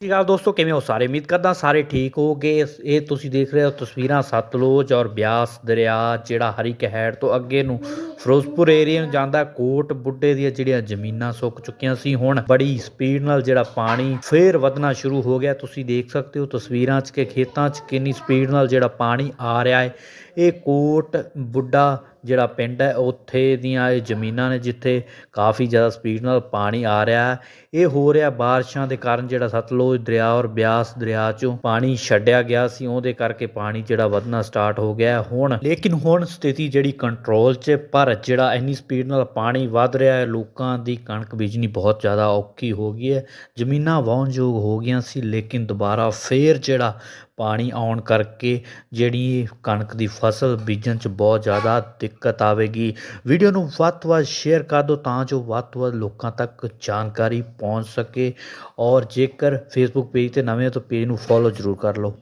ਸਤਿ ਸ਼੍ਰੀ ਅਕਾਲ ਦੋਸਤੋ, ਕਿਵੇਂ ਹੋ ਸਾਰੇ? ਉਮੀਦ ਕਰਦਾ ਸਾਰੇ ਠੀਕ ਹੋਗੇ ਇਹ ਤੁਸੀਂ ਦੇਖ ਰਹੇ ਹੋ ਤਸਵੀਰਾਂ ਸਤਲੁਜ ਔਰ ਬਿਆਸ ਦਰਿਆ, ਜਿਹੜਾ ਹਰੀ ਕਹੈੜ ਤੋਂ ਅੱਗੇ ਨੂੰ ਫਿਰੋਜ਼ਪੁਰ ਏਰੀਆ ਨੂੰ ਜਾਂਦਾ ਕੋਟ ਬੁੱਢੇ ਦੀਆਂ ਜਿਹੜੀਆਂ ਜ਼ਮੀਨਾਂ ਸੁੱਕ ਚੁੱਕੀਆਂ ਸੀ, ਹੁਣ ਬੜੀ ਸਪੀਡ ਨਾਲ ਜਿਹੜਾ ਪਾਣੀ ਫੇਰ ਵਧਣਾ ਸ਼ੁਰੂ ਹੋ ਗਿਆ। ਤੁਸੀਂ ਦੇਖ ਸਕਦੇ ਹੋ ਤਸਵੀਰਾਂ 'ਚ ਕਿ ਖੇਤਾਂ 'ਚ ਕਿੰਨੀ ਸਪੀਡ ਨਾਲ ਜਿਹੜਾ ਪਾਣੀ ਆ ਰਿਹਾ ਹੈ। ਇਹ ਕੋਟ ਬੁੱਢਾ ਜਿਹੜਾ ਪਿੰਡ ਹੈ, ਉੱਥੇ ਦੀਆਂ ਇਹ ਜ਼ਮੀਨਾਂ ਨੇ ਜਿੱਥੇ ਕਾਫੀ ਜ਼ਿਆਦਾ ਸਪੀਡ ਨਾਲ ਪਾਣੀ ਆ ਰਿਹਾ ਹੈ। ਇਹ ਹੋ ਰਿਹਾ ਬਾਰਿਸ਼ਾਂ ਦੇ ਕਾਰਨ ਜਿਹੜਾ ਸਤਲੁਜ ਦਰਿਆ ਔਰ ਬਿਆਸ ਦਰਿਆ ਚੋਂ ਪਾਣੀ ਛੱਡਿਆ ਗਿਆ ਸੀ, ਉਹਦੇ ਕਰਕੇ ਪਾਣੀ ਜਿਹੜਾ ਵਧਣਾ ਸਟਾਰਟ ਹੋ ਗਿਆ ਹੁਣ। ਲੇਕਿਨ ਹੁਣ ਸਥਿਤੀ ਜਿਹੜੀ ਕੰਟਰੋਲ 'ਚ ਪਰ ਪਰ ਜਿਹੜਾ ਇੰਨੀ ਸਪੀਡ ਨਾਲ ਪਾਣੀ ਵੱਧ ਰਿਹਾ ਹੈ, ਲੋਕਾਂ ਦੀ ਕਣਕ ਬੀਜਣੀ ਬਹੁਤ ਜ਼ਿਆਦਾ ਔਖੀ ਹੋ ਗਈ ਹੈ। ਜ਼ਮੀਨਾਂ ਵਾਹੁਣਯੋਗ ਹੋ ਗਈਆਂ ਸੀ, ਲੇਕਿਨ ਦੁਬਾਰਾ ਫੇਰ ਜਿਹੜਾ ਪਾਣੀ ਆਉਣ ਕਰਕੇ ਜਿਹੜੀ ਕਣਕ ਦੀ ਫਸਲ ਬੀਜਣ 'ਚ ਬਹੁਤ ਜ਼ਿਆਦਾ ਦਿੱਕਤ ਆਵੇਗੀ। ਵੀਡੀਓ ਨੂੰ ਵੱਧ ਤੋਂ ਵੱਧ ਸ਼ੇਅਰ ਕਰ ਦਿਓ ਤਾਂ ਜੋ ਵੱਧ ਤੋਂ ਵੱਧ ਲੋਕਾਂ ਤੱਕ ਜਾਣਕਾਰੀ ਪਹੁੰਚ ਸਕੇ। ਔਰ ਜੇਕਰ ਫੇਸਬੁੱਕ ਪੇਜ ਤੇ ਨਵੇਂ ਹੋ ਤਾਂ ਪੇਜ ਨੂੰ ਫੋਲੋ ਜ਼ਰੂਰ ਕਰ ਲਓ।